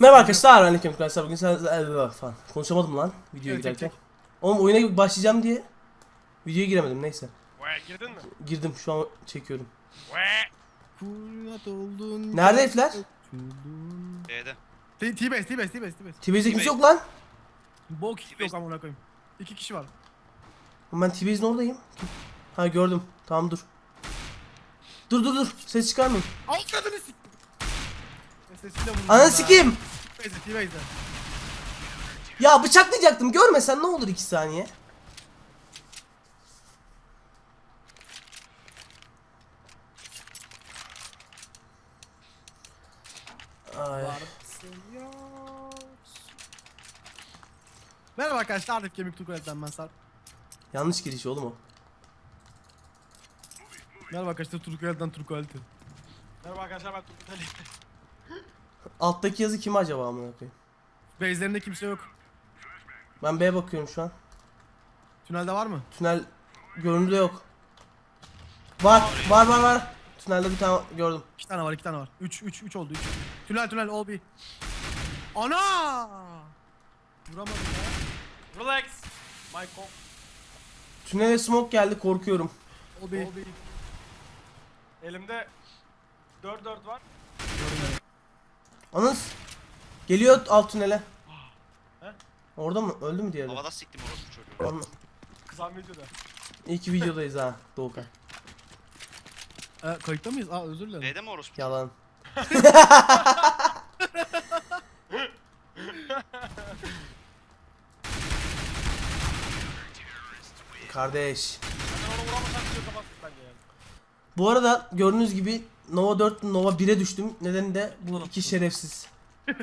Merhaba arkadaşlar Ekrem Kral Bugün sen Ee, falan konuşamadım lan videoya Evet, çek, girerken. Oğlum oyuna başlayacağım diye videoya giremedim neyse. Ve girdin mi? Girdim şu an çekiyorum. Ve Kurat oldun. Nerede herifler? B'de. T- T-Base, T-Base, T-Base, T-Base. T-Base'de kimse yok lan. Bok T-Base. yok amına koyayım. İki kişi var. Oğlum Ben T-Base'in oradayım. Ha gördüm. Tamam dur. Dur dur dur. Ses çıkarmayın. Alt kadını sik. Sesiyle vurdum. Ya. sikeyim. T-Base'de, T-Base'de. Ya bıçaklayacaktım. Görmesen ne olur iki saniye. Ay. Merhaba arkadaşlar, Arif Kemik Tukulet'ten ben Sarp. Yanlış giriş oğlum o. Merhaba arkadaşlar, Turkulet'ten Turkulet'e. merhaba arkadaşlar ben Turgut Ali. Alttaki yazı kim acaba amına koyayım? Base'lerinde kimse yok. Ben B'ye bakıyorum şu an. Tünelde var mı? Tünel görünürde yok. Var, var var var. Tünelde bir tane gördüm. İki tane var, iki tane var. Üç, üç, üç oldu, üç. Tünel, tünel, all B. Ana! Vuramadım ya. Relax. Michael. Tünele smoke geldi korkuyorum. All B. Elimde 4-4 var. Anız. Geliyor alt tünele. He? Orada mı? Öldü mü diğeri? Havada siktim orospu çocuğu. Anla- Kısan videoda. İyi ki videodayız ha Doğukan. Ee, kayıtta mıyız? Aa özür dilerim. B'de mi orospu? Yalan. Kardeş. Ben onu vuramasan video kapattık bence yani. Bu arada gördüğünüz gibi Nova 4 Nova 1'e düştüm. Nedeni de bu iki şerefsiz.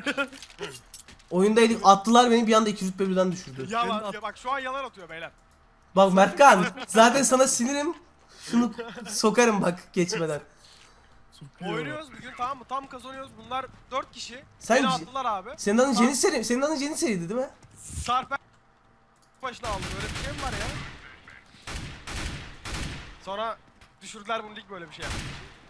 Oyundaydık attılar beni bir anda iki rütbe birden düşürdü. Yalan at- ya bak şu an yalan atıyor beyler. Bak Mertkan zaten sana sinirim. Şunu sokarım bak geçmeden. Oynuyoruz bugün tamam mı? Tam kazanıyoruz. Bunlar 4 kişi. Sen Beni attılar abi. Senin adın Jenny seri, senin adın Jenny seriydi değil mi? Sarper başına aldım. Öyle bir şey mi var ya? Sonra düşürdüler bunu lig böyle bir şey yaptı.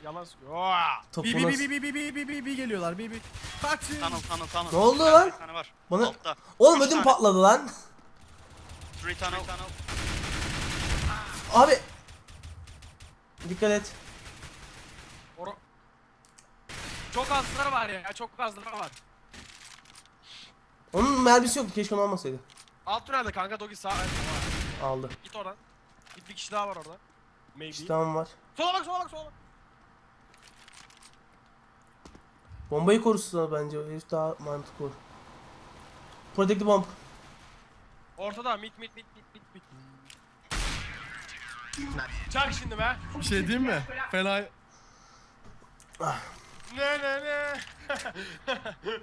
Yalan söylüyor. Topu B, nasıl- B, B, B, B, B, B, B geliyorlar, B, B. Kaçın. Tunnel tunnel tunnel. Ne oldu lan? Bir tane var. Bana- Altta. Oğlum Üç ödüm tane. patladı lan. Three tunnel. Abi. Dikkat et. Oro... Çok azları var ya. Çok azları var. Onun mermisi yoktu keşke onu almasaydı. Alt tünelde kanka Dogi sağ. Aldı. Git oradan. Git bir kişi daha var orada. Maybe. İşte tamam var. Sola bak sola bak sola bak. Bombayı korusun bence. Herif daha mantıklı olur. Protect the bomb. Ortada mit mit mit mit mit mit. Çak şimdi be. Bir şey diyeyim mi? Fena. Ne ne ne.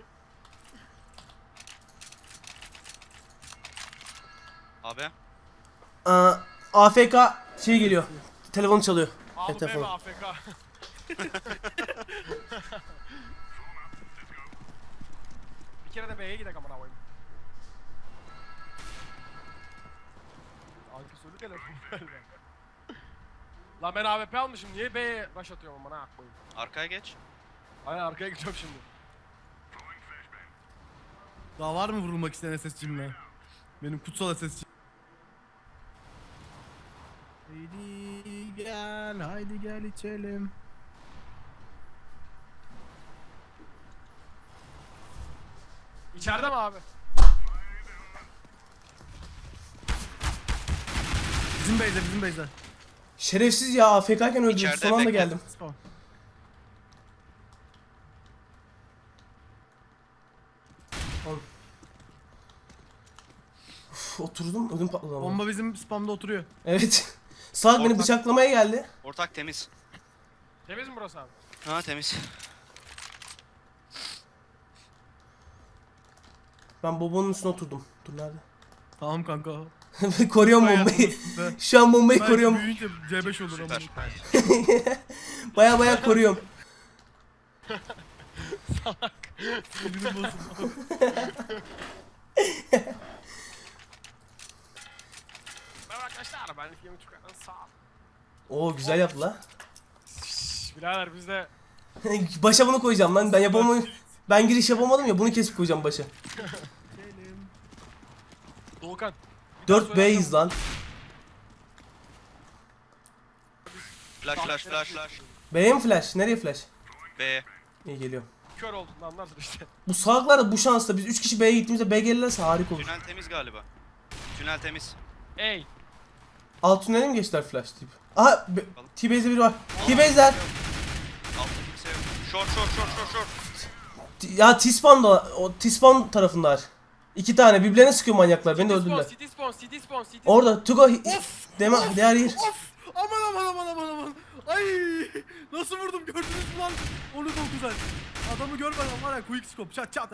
Abi. Aa, AFK şey geliyor. Telefon çalıyor. Abi Evet, be telefon. AFK. Kere de B'ye gidelim amına koyayım. Ankesörlü telefon böyle. Lan ben AWP almışım niye B'ye rush atıyorum amına koyayım. Arkaya geç. Aynen arkaya gidiyorum şimdi. Daha var mı vurulmak isteyen SS'cimle? Benim kutsal SS'cim. Haydi gel, haydi gel içelim. İçeride mi abi? Bizim base'de, bizim base'de. Şerefsiz ya AFK'ken öldürdü. İçeride Son anda bekle. geldim. Spawn. Uf, oturdum ödüm patladı ama. Bomba bizim spamda oturuyor. Evet. Salak beni Ortak. bıçaklamaya geldi. Ortak temiz. Temiz mi burası abi? Ha temiz. Ben Bobo'nun üstüne oturdum. Dur nerede? Tamam kanka. koruyorum bombayı. Şu an bombayı Belki koruyorum. büyüyünce C5 olur ama. Süper. Baya baya koruyorum. Sinirim bozuldu. Merhaba arkadaşlar ben Filmi Türk'ten sağ ol. Oo güzel yaptı la. Şşş, Birader biz de Başa bunu koyacağım lan ben yapamam. Ben giriş yapamadım ya bunu kesip koyacağım başa. Doğukan. bir daha 4 B'yiz lan. Flash flash flash flash. B'ye mi flash? Nereye flash? B. İyi geliyor. Kör olduğunu anlarsın işte. Bu salaklar da bu şansla biz 3 kişi B'ye gittiğimizde B gelirlerse harika olur. Tünel temiz galiba. Tünel temiz. Ey. Alt tünele mi geçtiler flash tip? Aha B- T-Base'de biri var. T-Base'ler. Altta kimse yok. Short short short short short. Ya T-Spawn da o T-Spawn tarafındalar. İki tane birbirlerine sıkıyor manyaklar. Beni de öldürdüler. City spawn, city spawn, city spawn. Orada Tugo Deme diğer yer. Of! Aman aman aman aman aman. Ay! Nasıl vurdum gördünüz mü lan? Onu çok güzel. Adamı görmeden var ya quick scope çat çat.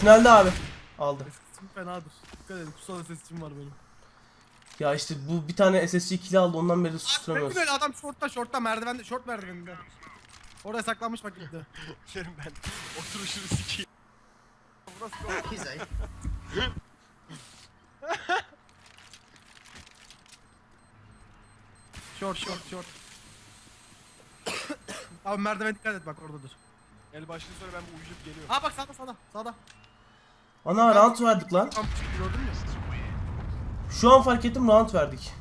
Tünelde abi. Aldı. Sesim fenadır. Dikkat edin kutsal sesim var benim. Ya işte bu bir tane SSC kill aldı ondan beri Ne susturamıyoruz. güzel adam shortta shortta merdivende short merdiveninde. Oraya saklanmış bak gitti. Senin ben. Oturuşunu sikeyim. Short short short. Abi merdivene dikkat et bak oradadır. El başını söyle ben bu uyuyup geliyorum. Aa bak sağda sağda sağda. Ana round verdik lan. Tam gördün mü? Şu an fark ettim round verdik.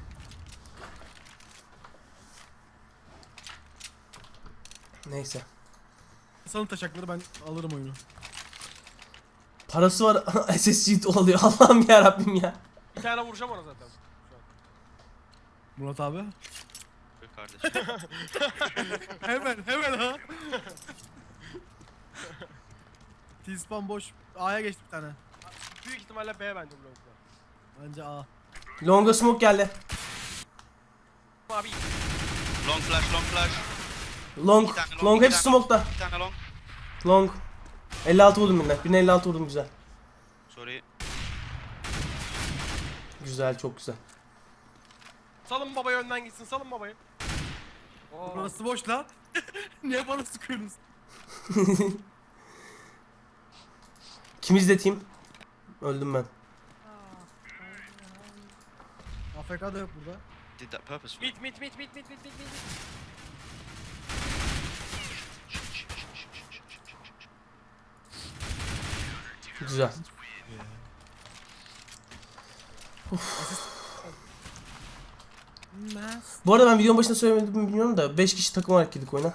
Neyse. Salın taşakları ben alırım oyunu. Parası var SSC oluyor Allah'ım ya Rabbim ya. Bir tane vuracağım ona zaten. Murat abi. Kardeşim. hemen hemen ha. T-spawn boş. A'ya geçti bir tane. Büyük ihtimalle B bence bu longda. Bence A. Longa smoke geldi. Abi long flash long flash. Long, Bir tane long, long bir hepsi tane long. smoke'ta. Bir tane long. Long. 56 vurdum birine. Birine 56 vurdum güzel. Sorry. Güzel çok güzel. salın babayı önden gitsin salın babayı. Oo. Burası boş lan. Niye bana sıkıyorsunuz? Kim izleteyim? Öldüm ben. AFK da yok burada. Did that purposeful. Mit mit mit mit mit mit mit mit. Güzel. Bu arada ben videonun başında söylemedim mi bilmiyorum da 5 kişi takım olarak girdik oyuna.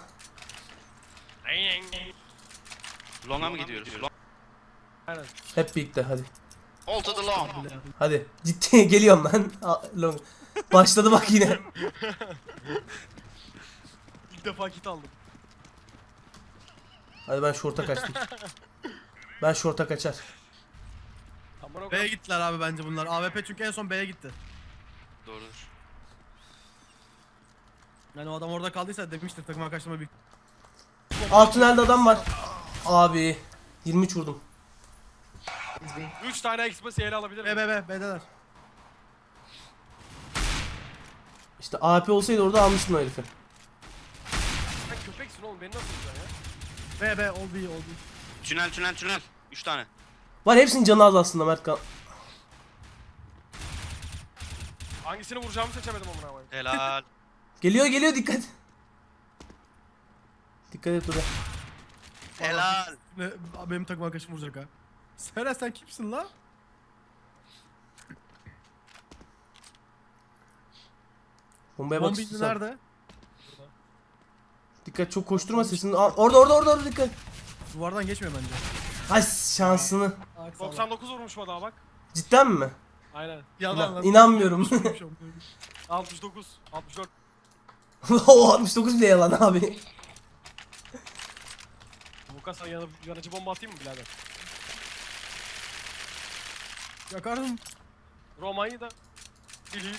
Long'a mı gidiyoruz? Long. Aynen. Hep birlikte hadi. All to the long. Hadi. Ciddi geliyorum lan. Long. Başladı bak yine. İlk defa kit aldım. Hadi ben short'a kaçtım. Ben short'a kaçar. B'ye gittiler abi bence bunlar. AWP çünkü en son B'ye gitti. Doğrudur. Yani o adam orada kaldıysa demiştir takım arkadaşlarıma bir Alt tünelde adam var. Abi. 23 vurdum. 3 tane express ele alabilir B miyim? B B B'deler. İşte AP olsaydı orada almıştım o herifi. Sen köpeksin oğlum beni nasıl vuracaksın ya? B B B all B. Tünel tünel tünel. 3 tane. Var hepsinin canı az aslında Mert Kan. Hangisini vuracağımı seçemedim amına koyayım. Helal. Geliyor geliyor dikkat. Dikkat et oraya. Helal. Ne, benim takım arkadaşım vuracak ha. Seren sen kimsin la? Bombaya bak Bombi istiyorsan. nerede? Dikkat çok koşturma sesini. Aa, orada orada orada orada dikkat. Duvardan geçmiyor bence. Ay şansını. 99 vurmuş mu daha bak. Cidden mi? Aynen. Yalan lan. İnanmıyorum. 69, 64. o 69 bile yalan abi. Bu kasa yanı, yanıcı bomba atayım mı birader? Yakarım. Roma'yı da. Biliyor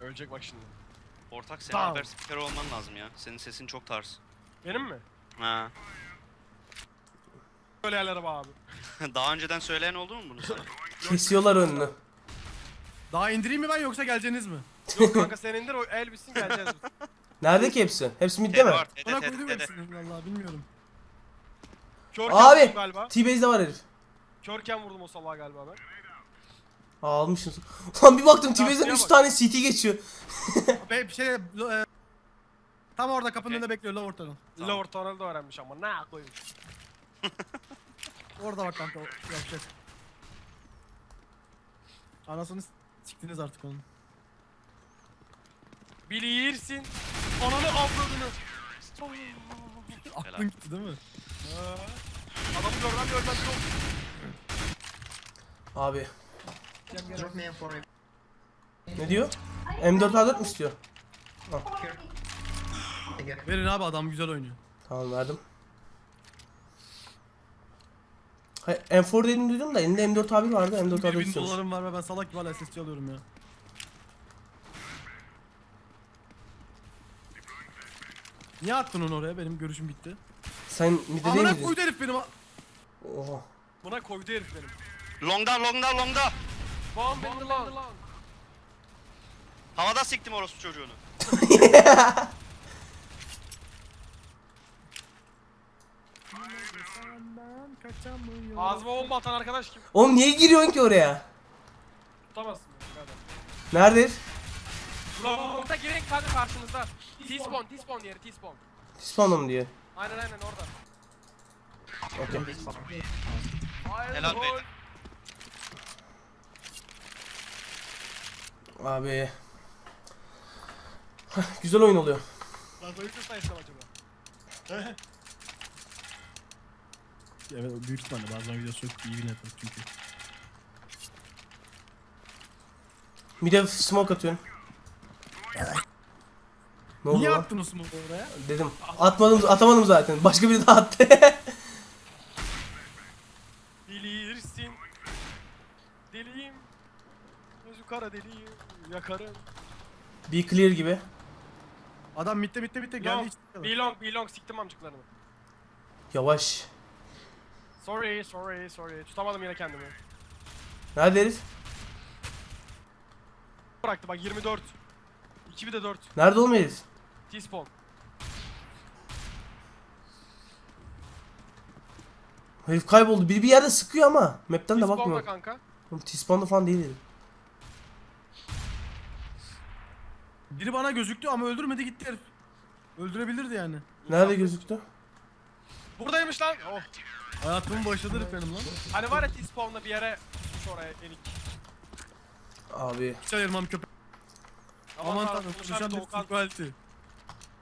Ölecek bak şimdi. Ortak senin Tamam. haber spikeri olman lazım ya. Senin sesin çok tarz. Benim mi? Ha. Öyle yerlere bak abi. Daha önceden söyleyen oldu mu bunu sana? Kesiyorlar önünü. Daha indireyim mi ben yoksa geleceğiniz mi? Yok kanka sen indir o el bitsin geleceğiz biz. Nerede ki hepsi? Hepsi midde mi? Edward, Bana Ede, koydum Ede, Ede. hepsini. Vallahi bilmiyorum. Körken Abi! vurdum galiba. T-Base'de var herif. Körken vurdum o salağa galiba ben. Aa, almışsın. Lan bir baktım T-Base'den Lastiğe 3 bak. tane CT geçiyor. Be bir şey e, Tam orada kapının Okey. önünde bekliyor Lower Tunnel. Lower Tunnel'da öğrenmiş ama ne koyayım. Orada bak kanka o yapacak. Anasını s- siktiniz artık onun. Bilirsin. Ananı avradını. Aklın gitti değil mi? Adamı görmem görmem yok. Abi. Drop me for it. Ne diyor? M4A4 mü istiyor? Here. Verin abi adam güzel oynuyor. Tamam verdim. Hayır, M4 dediğini duydum da elinde M4 abi vardı. M4 abi 1000 istiyormuş. dolarım var ve ben salak gibi hala SSC alıyorum ya. Niye attın onu oraya? Benim görüşüm bitti. Sen midde değil Amına miydin? koydu herif benim. a- Oha. Buna koydu herif benim. Longda longda longda. Bomb in the long. Havada siktim orospu çocuğunu. Ağzıma bomba atan arkadaş kim? Oğlum niye giriyorsun ki oraya? Tutamazsın beni. birader. Nerede? herif? Long'da girin kanka karşınızda. T-spawn, T-spawn yeri, T-spawn. Spawn'um diye. Aynen aynen orada. Okey. Spot. Helal Gol. beyler. Abi. Hah, Güzel oyun oluyor. Lan mı sayısam acaba? Evet büyük ihtimalle bazen videosu çok iyi bir network çünkü. Mid'e smoke atıyorum. Ne oldu Niye lan? attın o smoke'u oraya? Dedim. Atmadım, atamadım zaten. Başka biri daha attı. Bilirsin. Deliyim. Gözü kara deliyim. Yakarım. Be clear gibi. Adam mitte mitte mitte geldi Long, hiç. belong, belong siktim amcıklarını. Yavaş. Sorry, sorry, sorry. Tutamadım yine kendimi. Nerede herif? Bıraktı bak 24. 2 bir de 4. Nerede herif? T-spawn. Herif kayboldu. Biri bir yerde sıkıyor ama. Map'ten de T-spawn'da bakmıyor. kanka. Oğlum T-spawn'da falan değil herif. Biri bana gözüktü ama öldürmedi gitti herif. Öldürebilirdi yani. Nerede gözüktü? Buradaymış lan. Oh. Hayatımın başladı benim lan. Hani var ya T-spawn'da bir yere tutmuş oraya elik. Abi. Hiç ayırmam köpek. Aman tanrım konuşan bir Doğukan.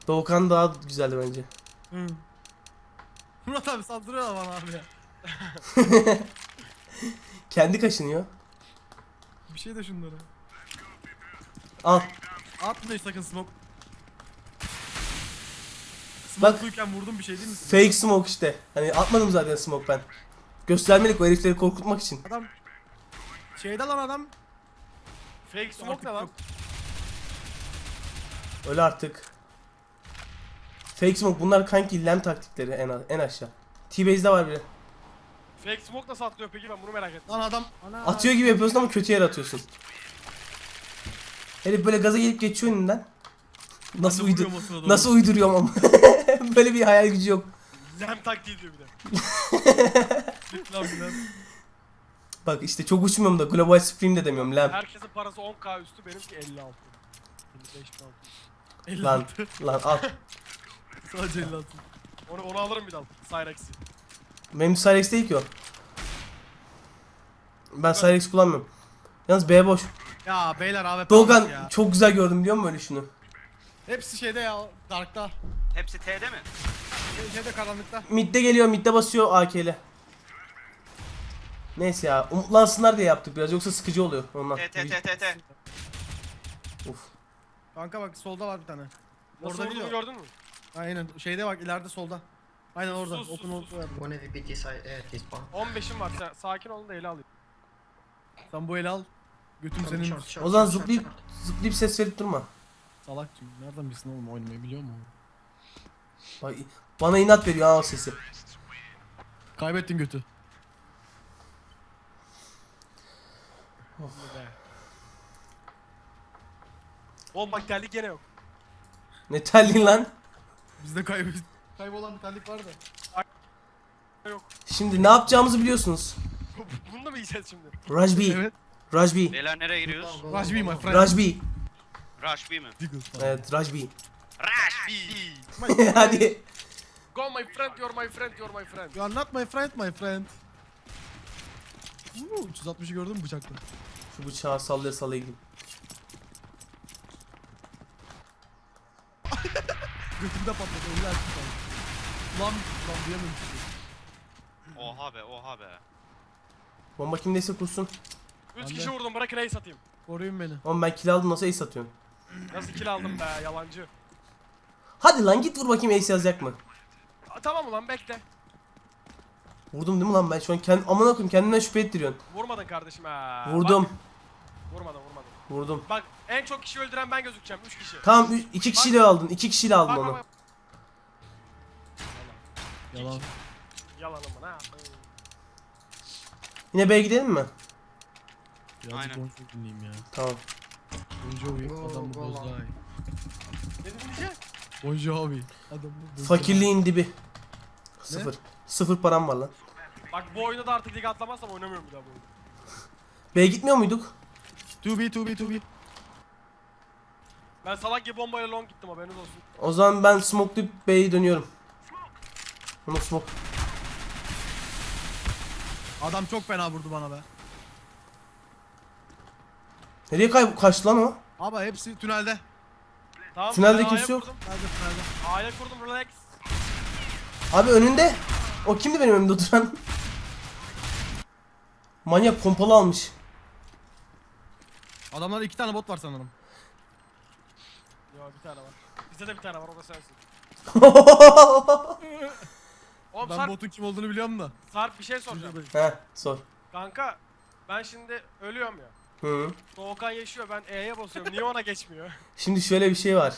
Doğukan daha güzeldi bence. Hı. Murat abi saldırıyor bana abi ya. Kendi kaşınıyor. Bir şey de şunlara. Al. Atmayın sakın smoke. Bak. Smoke'luyken vurdum bir şey değil mi? Fake smoke işte. Hani atmadım zaten smoke ben. Göstermelik o herifleri korkutmak için. Adam şeyde lan adam. Fake smoke Artık ne lan? Öyle artık. Fake smoke bunlar kanki lem taktikleri en, en aşağı. T-base'de var biri. Fake smoke nasıl atlıyor peki ben bunu merak ettim. Lan adam. Ana. Atıyor gibi yapıyorsun ama kötü yere atıyorsun. Herif böyle gaza gelip geçiyor önünden. Nasıl uydu Nasıl uyduruyorum ama. böyle bir hayal gücü yok. Lem taktiği diyor bir de. Bak işte çok uçmuyorum da Global Supreme de demiyorum lem. Herkesin parası 10k üstü benimki 56. 55 pound. 56. Lan lan al. Sadece 56. Onu, onu alırım bir daha. Cyrex'i. Benim Cyrex değil ki o. Ben Cyrex kullanmıyorum. Yalnız B boş. Ya beyler AWP almış ya. çok güzel gördüm biliyor musun öyle şunu? Hepsi şeyde ya Dark'ta. Hepsi T'de mi? Şey- Şeyde karanlıkta. Midde geliyor, midde basıyor AK ile. Neyse ya, umutlansınlar diye yaptık biraz yoksa sıkıcı oluyor ondan. T T T T T. Uf. Kanka bak solda var bir tane. Nasıl Orada vurduğunu o. gördün mü? Aynen şeyde bak ileride solda. Aynen orada. Sus, sus, Open sus. var. One AVP T side, uh, T spawn. 15'im var. Sen, sakin olun da ele alayım. Sen bu eli al. Götüm Come senin. short, short, O zaman short, short, zıplayıp short. zıplayıp ses verip durma. Salak çünkü. Nereden bilsin oğlum oynamayı biliyor mu? Bak, bana inat veriyor ha o sesi. Kaybettin götü. Be. Oğlum bak geldik gene yok. Ne terliğin lan? Bizde kaybet. Kaybolan bir terlik var da. Yok. Şimdi ne yapacağımızı biliyorsunuz. Bunu da mı yiyeceğiz şimdi? Rush B. Evet. Rush B. Beyler nereye giriyoruz? Go, my friend. Rush B. Rush B mi? Evet Rush B. Hadi. Go my friend, you're my friend, you're my friend. You are not my friend my friend. Uuu 360'ı gördün mü bıçakla? Şu bıçağı sallaya sallaya gideyim. Götümde patladı öyle açtım Lan lan diyememiştim. Oha be oha be. Bomba kimdeyse kursun. 3 Ben kişi vurdum, bırakın ace atayım. Koruyun beni. Oğlum ben kill aldım nasıl ace atıyorum? Nasıl kill aldım be, yalancı. Hadi lan git vur bakayım ace yazacak mı? Aa, tamam ulan bekle. Vurdum değil mi lan ben şu an kend amına koyayım kendimden şüphe ettiriyorsun. Vurmadın kardeşim ha. Vurdum. Bak, vurmadın, vurmadın. Vurdum. Bak en çok kişi öldüren ben gözükeceğim, 3 kişi. Tamam üç- iki kişiyle aldın. iki kişiyle aldın Bak bak onu. bak. Yalan. Yalanım mı ha? Yine B'ye gidelim mi? Birazcık Aynen. Dinleyeyim ya. Tamam. Jovi Go, adam bu long. Ne diyeceksin? Bon Jovi adam bu bozday. Fakirliğin dibi. Sıfır. Sıfır param var lan. Bak bu oyunda da artık lig atlamazsam oynamıyorum bir daha bu oyunu. B'ye gitmiyor muyduk? 2B 2B 2B. Ben salak gibi bombayla long gittim haberiniz olsun. O zaman ben smoke'layıp B'ye dönüyorum. Onu smoke. Adam çok fena vurdu bana be. Nereye kay kaçtı lan o? Ama hepsi tünelde. Tamam. Tünelde ben kimse A'ya yok. Kurdum. Tünelde. A'ya kurdum relax. Abi önünde. O kimdi benim önümde oturan? Manyak pompalı almış. Adamlar iki tane bot var sanırım. Yo bir tane var. Bizde de bir tane var o da sensin. Oğlum Ben Sarp, botun kim olduğunu biliyorum da. Sarp bir şey soracağım. He sor. Kanka ben şimdi ölüyorum ya. Hı. Doğukan yaşıyor ben E'ye basıyorum. Niye ona geçmiyor? Şimdi şöyle bir şey var.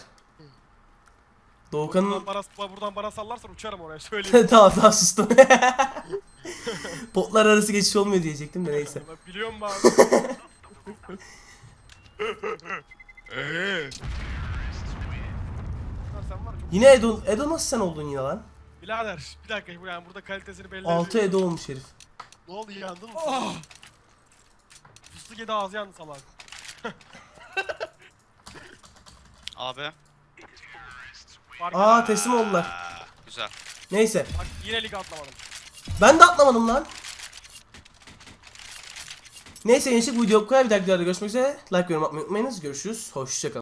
Doğukan'ın... buradan, bana, buradan bana sallarsan uçarım oraya söyleyeyim. tamam tamam sustum. Botlar arası geçiş olmuyor diyecektim de neyse. Ben Biliyorum ben. Yine Edo, Edo nasıl sen oldun yine lan? Birader bir dakika yani burada kalitesini belli 6 ediyor. Edo olmuş herif. Ne oldu yandın mı? Oh! Fıstık yedi ağzı yandı salak. Abi. Fark Aa teslim oldular. Aa, güzel. Neyse. Bak yine lig atlamadım. Ben de atlamadım lan. Neyse gençlik bu video bu kadar. Bir dahaki videoda görüşmek üzere. Like yorum atmayı unutmayınız. Görüşürüz. Hoşçakalın.